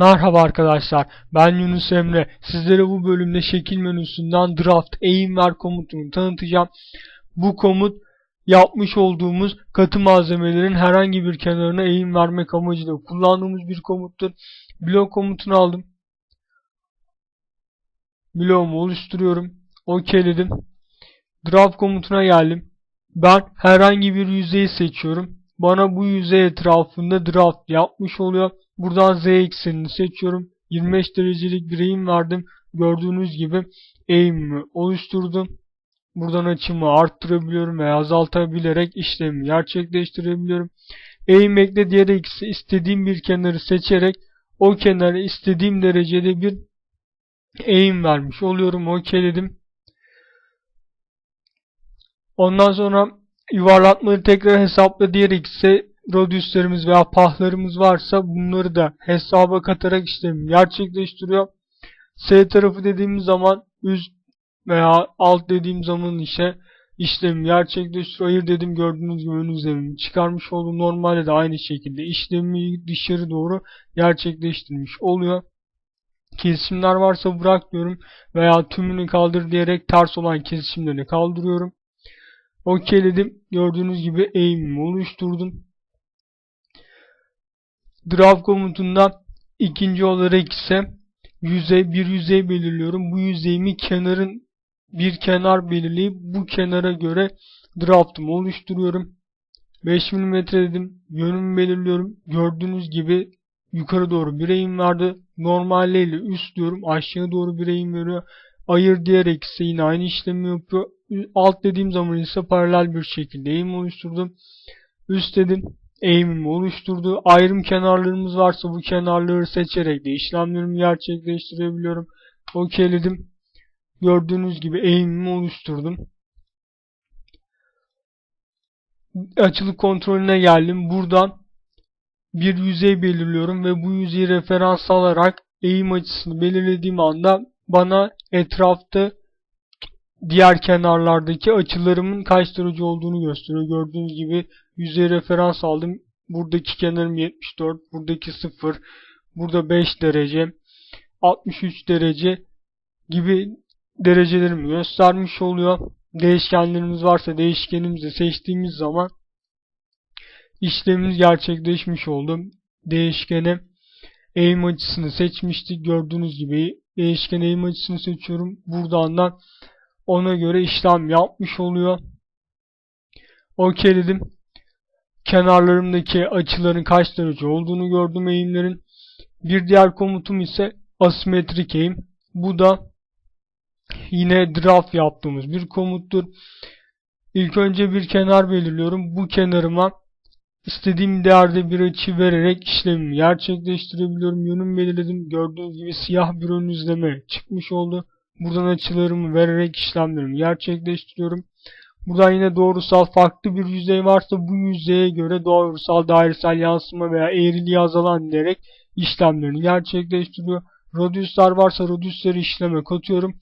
Merhaba arkadaşlar, ben Yunus Emre. Sizlere bu bölümde şekil menüsünden draft eğim ver komutunu tanıtacağım. Bu komut yapmış olduğumuz katı malzemelerin herhangi bir kenarına eğim vermek amacıyla kullandığımız bir komuttur. Blok komutunu aldım. Bloğumu oluşturuyorum. OK'ledim. Draft komutuna geldim. Ben herhangi bir yüzeyi seçiyorum. Bana bu yüzey etrafında draft yapmış oluyor. Buradan z eksenini seçiyorum. 25 derecelik bir eğim verdim. Gördüğünüz gibi eğimimi oluşturdum. Buradan açımı arttırabiliyorum veya azaltabilerek işlemi gerçekleştirebiliyorum. Eğim ekle diyerek istediğim bir kenarı seçerek o kenara istediğim derecede bir eğim vermiş oluyorum. OK'ledim. Ondan sonra yuvarlatmayı tekrar hesapla diyerek ise radiuslerimiz veya pahlarımız varsa bunları da hesaba katarak işlemi gerçekleştiriyor. S tarafı dediğimiz zaman üst veya alt dediğim zaman ise işlemi gerçekleştiriyor. Hayır dedim gördüğünüz gibi ön izlemimi çıkarmış oldum. Normalde de aynı şekilde işlemi dışarı doğru gerçekleştirmiş oluyor. Kesimler varsa bırak diyorum veya tümünü kaldır diyerek ters olan kesimleri kaldırıyorum. OK'ledim. Gördüğünüz gibi eğimimi oluşturdum. Draft komutunda ikinci olarak ise yüzey bir yüzey belirliyorum. Bu yüzeyimi kenarın bir kenar belirleyip bu kenara göre draftımı oluşturuyorum. 5 mm dedim. Yönümü belirliyorum. Gördüğünüz gibi yukarı doğru bir eğim vardı. Normalde üst diyorum. Aşağı doğru bir eğim veriyor. Ayır diyerek ise yine aynı işlemi yapıyor. Alt dediğim zaman ise paralel bir şekilde eğim oluşturdum. Üst dedim eğimimi oluşturdu. Ayrım kenarlarımız varsa bu kenarları seçerek de işlemlerimi gerçekleştirebiliyorum. OK'ledim. Gördüğünüz gibi eğimimi oluşturdum. Açılık kontrolüne geldim. Buradan bir yüzey belirliyorum ve bu yüzeyi referans alarak eğim açısını belirlediğim anda bana etrafta diğer kenarlardaki açılarımın kaç derece olduğunu gösteriyor. Gördüğünüz gibi yüzey referans aldım. Buradaki kenarım 74, buradaki 0, burada 5 derece, 63 derece gibi derecelerimi göstermiş oluyor. Değişkenlerimiz varsa değişkenimizi seçtiğimiz zaman işlemimiz gerçekleşmiş oldu. Değişkene eğim açısını seçmiştik. Gördüğünüz gibi değişken eğim açısını seçiyorum. Buradan da ona göre işlem yapmış oluyor. OK dedim. Kenarlarımdaki açıların kaç derece olduğunu gördüm eğimlerin. Bir diğer komutum ise asimetrik eğim. Bu da yine draft yaptığımız bir komuttur. İlk önce bir kenar belirliyorum. Bu kenarıma istediğim değerde bir açı vererek işlemimi gerçekleştirebiliyorum. Yönümü belirledim. Gördüğünüz gibi siyah bir ön izleme çıkmış oldu. Buradan açılarımı vererek işlemlerimi gerçekleştiriyorum. Buradan yine doğrusal farklı bir yüzey varsa bu yüzeye göre doğrusal dairesel yansıma veya eğriliği azalan diyerek işlemlerini gerçekleştiriyor. Radiuslar varsa radiusları işleme katıyorum.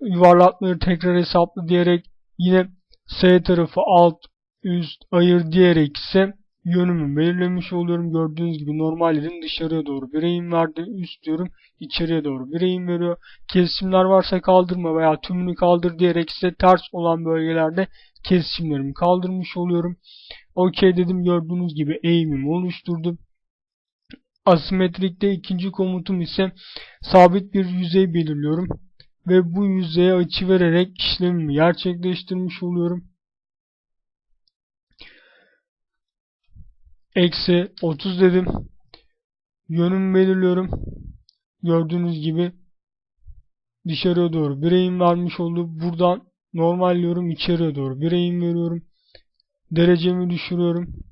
Yuvarlatmayı tekrar hesaplı diyerek yine S tarafı alt üst ayır diyerek ise yönümü belirlemiş oluyorum. Gördüğünüz gibi normallerin dışarıya doğru bir eğim verdi. Üst diyorum içeriye doğru bir eğim veriyor. Kesimler varsa kaldırma veya tümünü kaldır diyerek ise ters olan bölgelerde kesimlerimi kaldırmış oluyorum. OK dedim gördüğünüz gibi eğimimi oluşturdum. Asimetrikte ikinci komutum ise sabit bir yüzey belirliyorum. Ve bu yüzeye açı vererek işlemimi gerçekleştirmiş oluyorum. Eksi 30 dedim. Yönümü belirliyorum. Gördüğünüz gibi dışarıya doğru bir eğim vermiş oldu. Buradan normalliyorum içeriye doğru bir eğim veriyorum. Derecemi düşürüyorum.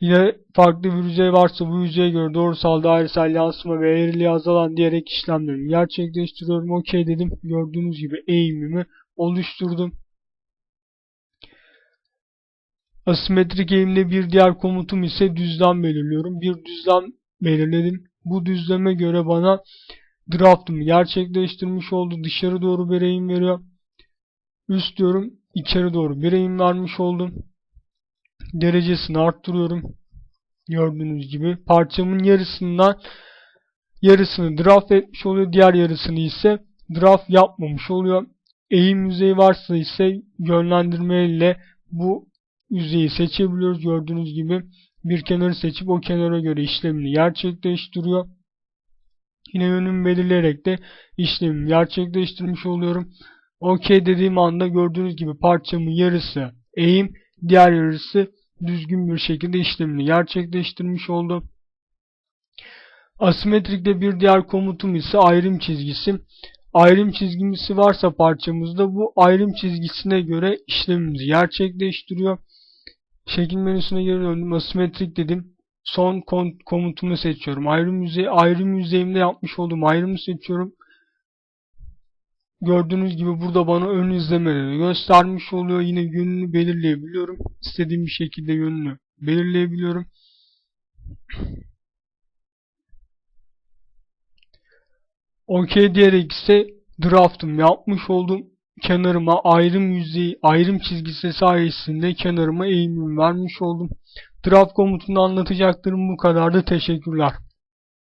Yine farklı bir yüzey varsa bu yüzeye göre doğrusal dairesel yansıma ve eğriliği azalan diyerek işlemlerimi gerçekleştiriyorum. OK dedim. Gördüğünüz gibi eğimimi oluşturdum. Asimetrik eğimde bir diğer komutum ise düzlem belirliyorum. Bir düzlem belirledim. Bu düzleme göre bana draftımı gerçekleştirmiş oldu. Dışarı doğru bir eğim veriyor. Üst diyorum. içeri doğru bir eğim vermiş oldum. Derecesini arttırıyorum. Gördüğünüz gibi parçamın yarısından yarısını draft etmiş oluyor. Diğer yarısını ise draft yapmamış oluyor. Eğim yüzeyi varsa ise yönlendirme ile bu yüzeyi seçebiliyoruz. Gördüğünüz gibi bir kenarı seçip o kenara göre işlemini gerçekleştiriyor. Yine yönümü belirleyerek de işlemimi gerçekleştirmiş oluyorum. OK dediğim anda gördüğünüz gibi parçamın yarısı eğim, diğer yarısı düzgün bir şekilde işlemini gerçekleştirmiş oldu. Asimetrikte bir diğer komutum ise ayrım çizgisi. Ayrım çizgisi varsa parçamızda bu ayrım çizgisine göre işlemimizi gerçekleştiriyor. Şekil menüsüne geri döndüm. Asimetrik dedim. Son komutumu seçiyorum. Ayrım yüzeyi, ayrım yüzeyimde yapmış olduğum ayrımı seçiyorum. Gördüğünüz gibi burada bana ön izlemeleri göstermiş oluyor. Yine yönünü belirleyebiliyorum. İstediğim bir şekilde yönünü belirleyebiliyorum. OK diyerek ise draftım yapmış oldum. Kenarıma ayrım yüzeyi, ayrım çizgisi sayesinde kenarıma eğimimi vermiş oldum. Draft komutunu anlatacaklarım bu kadardı. Teşekkürler.